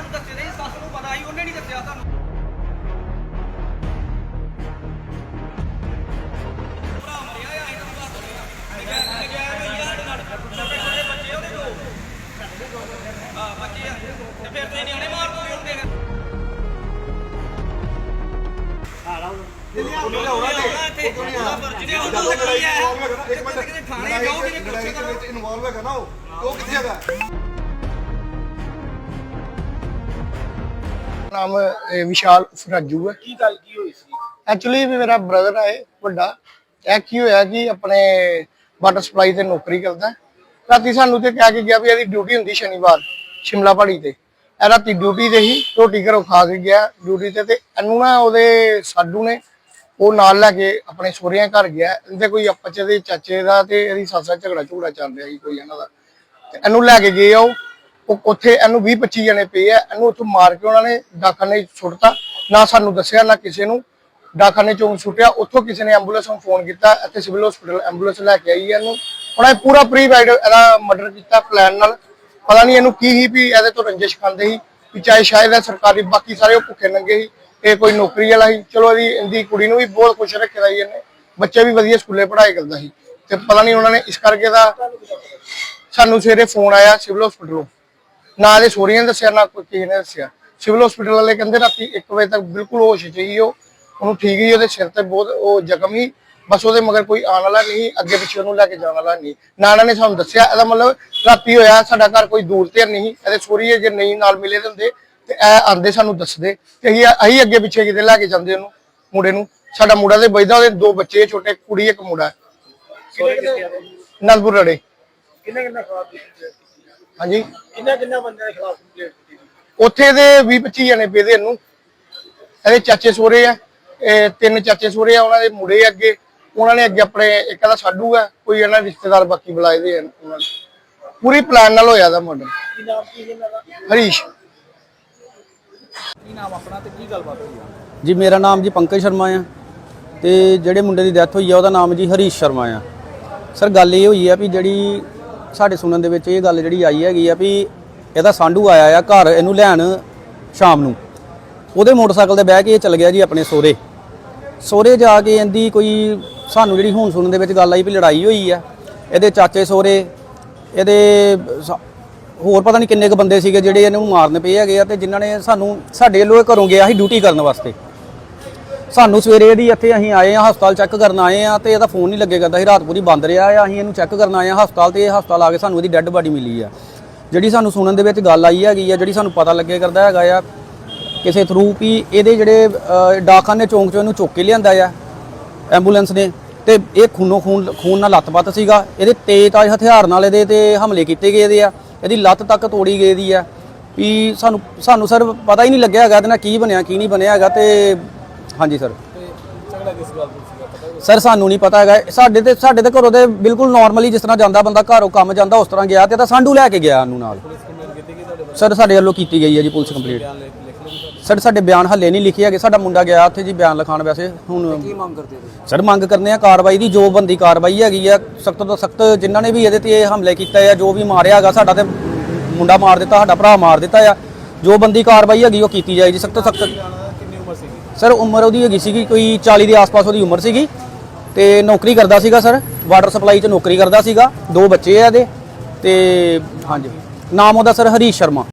ਤੁਹਾਨੂੰ ਦੱਸੇ ਨਹੀਂ ਸੱਸ ਨੂੰ ਪਤਾ ਸੀ ਉਹਨੇ ਨਹੀਂ ਦੱਸਿਆ ਤੁਹਾਨੂੰ ਭਰਾ ਮਰਿਆ ਆ ਅਸੀਂ ਤੁਹਾਨੂੰ ਦੱਸ ਰਹੇ ਆ। ਨਜਾਇਜ਼ ਨਜਾਇਜ਼ ਹੋਈ ਆ ਸਾਡੇ ਨਾਲ। ਛੋਟੇ ਛੋਟੇ ਬੱਚੇ ਉਹਦੇ ਦੋ। ਹਾਂ ਬੱਚੇ ਆ। ਤੇ ਫਿਰ ਤੇ ਨਿਆਣੇ ਮਾਰ ਦੋਗੇ ਹੁੰਦੇ ਨੇ। ਇਨਵੋਲਵ ਹੈਗਾ ਨਾ ਉਹ। ਉਹ ਕਿੱਥੇ ਹੈਗਾ? ਨਾਮ ਅਹ, ਵਿਸ਼ਾਲ ਫਰਾਜੂ ਹੈ। ਕੀ ਗੱਲ ਕੀ ਹੋਈ ਸੀ? ਐਕਚੁਅਲੀ ਮੇਰਾ ਬ੍ਰਦਰ ਹੈ ਵੱਡਾ। ਇਹ ਕੀ ਹੋਇਆ ਕਿ ਆਪਣੇ ਵਾਟਰ ਸਪਲਾਈ ਤੇ ਨੌਕਰੀ ਕਰਦਾ ਹੈ। ਰਾਤੀ ਸਾਨੂੰ ਤੇ ਕਹਿ ਕੇ ਗਿਆ ਵੀ ਇਹਦੀ ਡਿਊਟੀ ਹੁੰਦੀ ਸ਼ਨੀਵਾਰ ਸ਼ਿਮਲਾ ਪਹਾੜੀ ਤੇ। ਇਹ ਰਾਤੀ ਡਿਊਟੀ ਤੇ ਹੀ ਰੋਟੀ ਘਰੋਂ ਖਾ ਕੇ ਗਿਆ। ਡਿਊਟੀ ਤੇ ਤੇ ਇਹਨੂੰ ਨਾ ਉਹਦੇ ਸਾਡੂ ਨੇ ਉਹ ਨਾਲ ਲੈ ਕੇ ਆਪਣੇ ਸਹੁਰਿਆਂ ਘਰ ਗਿਆ। ਇਹਦੇ ਕੋਈ ਆਪਸ ਚ ਦੇ ਚਾਚੇ ਦਾ ਤੇ ਇਹਦੀ ਸੱਸ ਦਾ ਝਗੜਾ ਝੂੜਾ ਚੱਲ ਰਿਹਾ ਸੀ ਕੋਈ ਇਹਨਾਂ ਦਾ। ਤੇ ਇਹਨੂੰ ਲੈ ਕੇ ਗਏ ਆ ਉਹ। ਉਹ ਉੱਥੇ ਇਹਨੂੰ 20 25 ਜਣੇ ਪਏ ਆ, ਇਹਨੂੰ ਉੱਥੋਂ ਮਾਰ ਕੇ ਉਹਨਾਂ ਨੇ ਡਾਕਖਾਨੇ ਸੁੱਟਤਾ। ਨਾ ਸਾਨੂੰ ਦੱਸਿਆ, ਨਾ ਕਿਸੇ ਨੂੰ। ਡਾਕਖਾਨੇ ਚੋਂ ਸੁੱਟਿਆ, ਉੱਥੋਂ ਕਿਸੇ ਨੇ ਐਂਬੂਲੈਂਸ ਨੂੰ ਫੋਨ ਕੀਤਾ, ਇੱਥੇ ਸਿਵਲ ਹਸਪੀਟਲ ਐਂਬੂਲੈਂਸ ਲੈ ਕੇ ਆਈ ਹੈ ਇਹਨੂੰ। ਉਹਨਾਂ ਨੇ ਪੂਰਾ ਪ੍ਰੀਵਾਈਡ ਇਹਦਾ ਮਰਡਰ ਕੀਤਾ ਪਲਾਨ ਨਾਲ। ਪਤਾ ਨਹੀਂ ਇਹਨੂੰ ਕੀ ਹੀ ਵੀ ਇਹਦੇ ਤੋਂ ਰੰਜਿਸ਼ ਖਾਂਦੇ ਸੀ, ਵੀ ਚਾਹੇ ਸ਼ਾਇਦ ਇਹ ਸਰਕਾਰੀ, ਬਾਕੀ ਸਾਰੇ ਉਹ ਭੁੱਖੇ ਨੰਗੇ ਸੀ। ਇਹ ਕੋਈ ਨੌਕਰੀ ਵਾਲਾ ਸੀ। ਚਲੋ ਇਹਦੀ ਇਹਦੀ ਕੁੜੀ ਨੂੰ ਵੀ ਬਹੁਤ ਖੁਸ਼ ਰੱਖਿਆ ਸੀ ਇਹਨੇ। ਬੱਚੇ ਵੀ ਵਧੀਆ ਸਕੂਲੇ ਪੜ੍ਹਾਈ ਕਰਦਾ ਸੀ। ਤੇ ਪਤਾ ਨਹੀਂ ਉਹਨਾਂ ਨੇ ਇਸ ਕਰਕੇ ਦਾ ਸਾਨੂੰ ਸਵੇਰੇ ਫੋਨ ਆਇਆ ਸਿਵਲ ਹਸਪੀਟਲੋਂ ਨਾ ਇਹਦੇ ਸੋਰੀਆਂ ਦੱਸਿਆ ਨਾ ਕੋਈ ਕਿਸੇ ਨੇ ਦੱਸਿਆ। ਸਿਵਲ ਹਸਪੀਟਲ ਵਾਲੇ ਕਹਿੰਦੇ ਰਾਤੀ 1 ਵਜੇ ਤੱਕ ਬਿਲਕੁਲ ਹੋਸ਼ 'ਚ ਹੀ ਉਹ ਉਹਨੂੰ ਠੀਕ ਹੀ ਉਹਦੇ ਸਿਰ ਤੇ ਬਹੁਤ ਉਹ ਜ਼ਖਮ ਹੀ ਬਸ ਉਹਦੇ ਮਗਰ ਕੋਈ ਆਉਣ ਵਾਲਾ ਨਹੀਂ ਅੱਗੇ ਪਿੱਛੇ ਉਹਨੂੰ ਲੈ ਕੇ ਜਾਣ ਵਾਲਾ ਨਹੀਂ। ਨਾ ਇਹਨਾਂ ਨੇ ਸਾਨੂੰ ਦੱਸਿਆ ਇਹਦਾ ਮਤਲਬ ਰਾਤੀ ਹੋਇਆ ਸਾਡਾ ਘਰ ਕੋਈ ਦੂਰ ਤੇ ਨਹੀਂ ਇਹਦੇ ਸੋਰੀਏ ਜੇ ਨਹੀਂ ਨਾਲ ਮਿਲੇ ਦੇ ਹੁੰਦੇ ਤੇ ਇਹ ਆਂਦੇ ਸਾਨੂੰ ਦੱਸਦੇ ਤੇ ਅਸੀਂ ਅਸੀਂ ਅੱਗੇ ਪਿੱਛੇ ਕਿਤੇ ਲੈ ਕੇ ਜਾਂਦੇ ਉਹਨੂੰ ਮੁੰਡੇ ਨੂੰ। ਸਾਡਾ ਮੁੰਡਾ ਤੇ ਬੈਠਦਾ ਉਹਦੇ ਦੋ ਬੱਚੇ ਛੋਟੇ ਕੁੜੀ ਇੱਕ ਮੁੰਡਾ। ਨੰਦਪੁਰ ਰੜੇ ਕਿੰਨੇ ਕਿੰਨੇ ਕੀਤੀ ਹਾਂਜੀ। ਕਿੰਨੇ ਕਿੰਨੇ ਬੰਦਿਆਂ ਦੇ ਖਿਲਾਫ ਕੰਪਲੇਂਟ ਕੀਤੀ ਉੱਥੇ ਦੇ 20 25 ਜਣੇ ਪੇਦੇ ਇਹਨੂੰ ਇਹਦੇ ਚਾਚੇ ਸੋਰੇ ਆ। ਇਹ ਤਿੰਨ ਚਾਚੇ ਸੋਰੇ ਆ ਉਹਨਾਂ ਦੇ ਮੁੰਡੇ ਅੱਗੇ। ਉਹਨਾਂ ਨੇ ਅੱਗੇ ਆਪਣੇ ਇੱਕ ਦਾ ਸਾਡੂ ਆ ਕੋਈ ਇਹਨਾਂ ਦੇ ਰਿਸ਼ਤੇਦਾਰ ਬਾਕੀ ਬੁਲਾਏ ਦੇ ਆ ਉਹਨਾਂ ਨੇ। ਪੂਰੀ ਪਲਾਨ ਨਾਲ ਹੋਇਆ ਦਾ ਮਰਡਰ ਕੀ ਨਾਮ ਕੀ ਇਹਨਾਂ ਦਾ? ਹਰੀਸ਼। ਕੀ ਨਾਮ ਆਪਣਾ ਤੇ ਕੀ ਗੱਲਬਾਤ ਹੋਈ ਆ? ਜੀ ਮੇਰਾ ਨਾਮ ਜੀ ਪੰਕਜ ਸ਼ਰਮਾ ਆ ਤੇ ਜਿਹੜੇ ਮੁੰਡੇ ਦੀ ਡੈਥ ਹੋਈ ਆ ਉਹਦਾ ਨਾਮ ਜੀ ਹਰੀਸ਼ ਸ਼ਰਮਾ ਆ। ਸਰ ਗੱਲ ਇਹ ਹੋਈ ਆ ਵੀ ਜਿਹੜੀ ਸਾਡੇ ਸੁਣਨ ਦੇ ਵਿੱਚ ਇਹ ਗੱਲ ਜਿਹੜੀ ਆਈ ਹੈਗੀ ਆ ਵੀ ਇਹਦਾ ਸਾਂਢੂ ਆਇਆ ਆ ਘਰ, ਇਹਨੂੰ ਲੈਣ ਸ਼ਾਮ ਨੂੰ। ਉਹਦੇ ਮੋਟਰਸਾਈਕਲ ਤੇ ਬਹਿ ਕੇ ਇਹ ਚਲ ਗਿਆ ਜੀ ਆਪਣੇ ਸੋਰੇ ਸੋਰੇ ਜਾ ਕੇ ਇਹਦੀ ਕੋਈ ਸਾਨੂੰ ਜਿਹੜੀ ਹੁਣ ਸੁਣਨ ਦੇ ਵਿੱਚ ਗੱਲ ਆਈ ਵੀ ਲੜਾਈ ਹੋਈ ਆ, ਇਹਦੇ ਚਾਚੇ ਸੋਰੇ ਇਹਦੇ ਸ- ਹੋਰ ਪਤਾ ਨਹੀਂ ਕਿੰਨੇ ਕ ਬੰਦੇ ਸੀਗੇ ਜਿਹੜੇ ਇਹਨੂੰ ਮਾਰਨ ਪਏ ਹੈਗੇ ਆ ਤੇ ਜਿਨ੍ਹਾਂ ਨੇ ਸਾਨੂੰ, ਸਾਡੇ ਵੱਲੋਂ ਇਹ ਘਰੋਂ ਗਿਆ ਸੀ ਡਿਊਟੀ ਕਰਨ ਵਾਸਤੇ। ਸਾਨੂੰ ਸਵੇਰੇ ਇਹਦੀ ਇੱਥੇ ਅਸੀਂ ਆਏ ਆ ਹਸਪਤਾਲ ਚੈੱਕ ਕਰਨ ਆਏ ਆ ਤੇ ਇਹਦਾ ਫੋਨ ਨਹੀਂ ਲੱਗੇ ਕਰਦਾ ਸੀ ਰਾਤ ਪੂਰੀ ਬੰਦ ਰਿਹਾ ਆ। ਅਸੀਂ ਇਹਨੂੰ ਚੈੱਕ ਕਰਨ ਆਏ ਆ ਹਸਪਤਾਲ ਤੇ ਇਹ ਹਸਪਤਾਲ ਆ ਕੇ ਸਾਨੂੰ ਇਹਦੀ ਡੈੱਡ ਬਾਡੀ ਮਿਲੀ ਆ। ਜਿਹੜੀ ਸਾਨੂੰ ਸੁਣਨ ਦੇ ਵਿੱਚ ਗੱਲ ਆਈ ਹੈਗੀ ਆ ਜਿਹੜੀ ਸਾਨੂੰ ਪਤਾ ਲੱਗੇ ਕਰਦਾ ਹੈਗਾ ਆ ਕਿਸੇ ਥਰੂ ਵੀ ਇਹਦੇ ਜਿਹੜੇ ਅ, ਡਾਕਖਾਨੇ ਚੌਂਕ ਚੋਂ ਇਹਨੂੰ ਚੁੱਕ ਕੇ ਲਿਆਂਦਾ ਆ ਐਂਬੂਲੈਂਸ ਨੇ। ਤੇ ਇਹ ਖੂਨੋ ਖੂਨ ਖੂਨ ਨਾਲ ਲੱਤਪੱਤ ਸੀਗਾ। ਇਹਦੇ ਤੇਜ਼ ਹਥਿਆਰ ਨਾਲ ਇਹਦੇ ਤੇ ਹਮਲੇ ਕੀਤੇ ਗਏ ਦੇ ਆ। ਇਹਦੀ ਲੱਤ ਤੱਕ ਤੋੜੀ ਗਈ ਦੀ ਆ। ਵੀ ਸਾਨੂੰ ਸਾਨੂੰ ਸਰ ਪਤਾ ਹੀ ਨਹੀਂ ਲੱਗਿਆ ਹੈਗਾ ਇਹਦੇ ਨਾਲ ਕੀ ਬਣਿਆ ਕੀ ਨਹੀਂ ਬਣਿਆ ਹੈਗਾ ਤੇ ਹਾਂਜੀ ਸਰ ਸਰ ਸਾਨੂੰ ਨਹੀਂ ਪਤਾ ਹੈਗਾ। ਸਾਡੇ ਤੇ ਸਾਡੇ ਤੇ ਘਰੋਂ ਦੇ ਬਿਲਕੁਲ ਨਾਰਮਲੀ ਜਿਸ ਤਰ੍ਹਾਂ ਜਾਂਦਾ ਬੰਦਾ ਘਰੋਂ ਕੰਮ ਜਾਂਦਾ ਉਸ ਤਰ੍ਹਾਂ ਗਿਆ ਤੇ ਤਾਂ ਸਾਂਢੂ ਲੈ ਕੇ ਗਿਆ ਉਹਨੂੰ ਨਾਲ। ਸਰ ਸਾਡੇ ਵੱਲੋਂ ਕੀਤੀ ਗਈ ਹੈ ਜੀ ਪੁਲਿਸ ਕੰਪਲੀਟ ਸਰ ਸਾਡੇ ਬਿਆਨ ਹੱਲੇ ਨਹੀਂ ਲਿਖੇ ਹੈਗੇ। ਸਾਡਾ ਮੁੰਡਾ ਗਿਆ ਉੱਥੇ ਜੀ ਬਿਆਨ ਲਿਖਾਣ ਵੈਸੇ। ਹੁਣ ਕੀ ਮੰਗ ਕਰਦੇ ਹੋ ਸਰ ਮੰਗ ਕਰਨੇ ਆ ਕਾਰਵਾਈ ਦੀ। ਜੋ ਬੰਦੀ ਕਾਰਵਾਈ ਹੈਗੀ ਆ ਸਖਤ ਤੋਂ ਸਖਤ ਜਿਨ੍ਹਾਂ ਨੇ ਵੀ ਇਹਦੇ ਤੇ ਇਹ ਹਮਲੇ ਕੀਤਾ ਆ ਜੋ ਵੀ ਮਾਰਿਆ ਹੈਗਾ ਸਾਡਾ ਤੇ ਮੁੰਡਾ ਮਾਰ ਦਿੱਤਾ ਸਾਡਾ ਭਰਾ ਮਾਰ ਦਿੱਤਾ ਆ। ਜੋ ਬੰਦੀ ਕਾਰਵਾਈ ਹੈਗੀ ਉਹ ਕੀਤੀ ਜਾਏ ਜੀ। ਸਖਤ ਤੋਂ ਸਖਤ ਸਰ, ਉਮਰ ਉਹਦੀ ਹੈਗੀ ਸੀਗੀ, ਕੋਈ 40 ਦੇ ਆਸ-ਪਾਸ ਉਹਦੀ ਉਮਰ ਸੀਗੀ ਤੇ ਨੌਕਰੀ ਕਰਦਾ ਸੀਗਾ ਸਰ ਵਾਟਰ ਸਪਲਾਈ 'ਚ ਨੌਕਰੀ ਕਰਦਾ ਸੀਗਾ, ਦੋ ਬੱਚੇ ਆ ਇਹਦੇ ਤੇ, ਹਾਂਜੀ। ਨਾਮ ਉਹਦਾ ਸਰ ਹਰੀਸ਼ ਸ਼ਰਮਾ।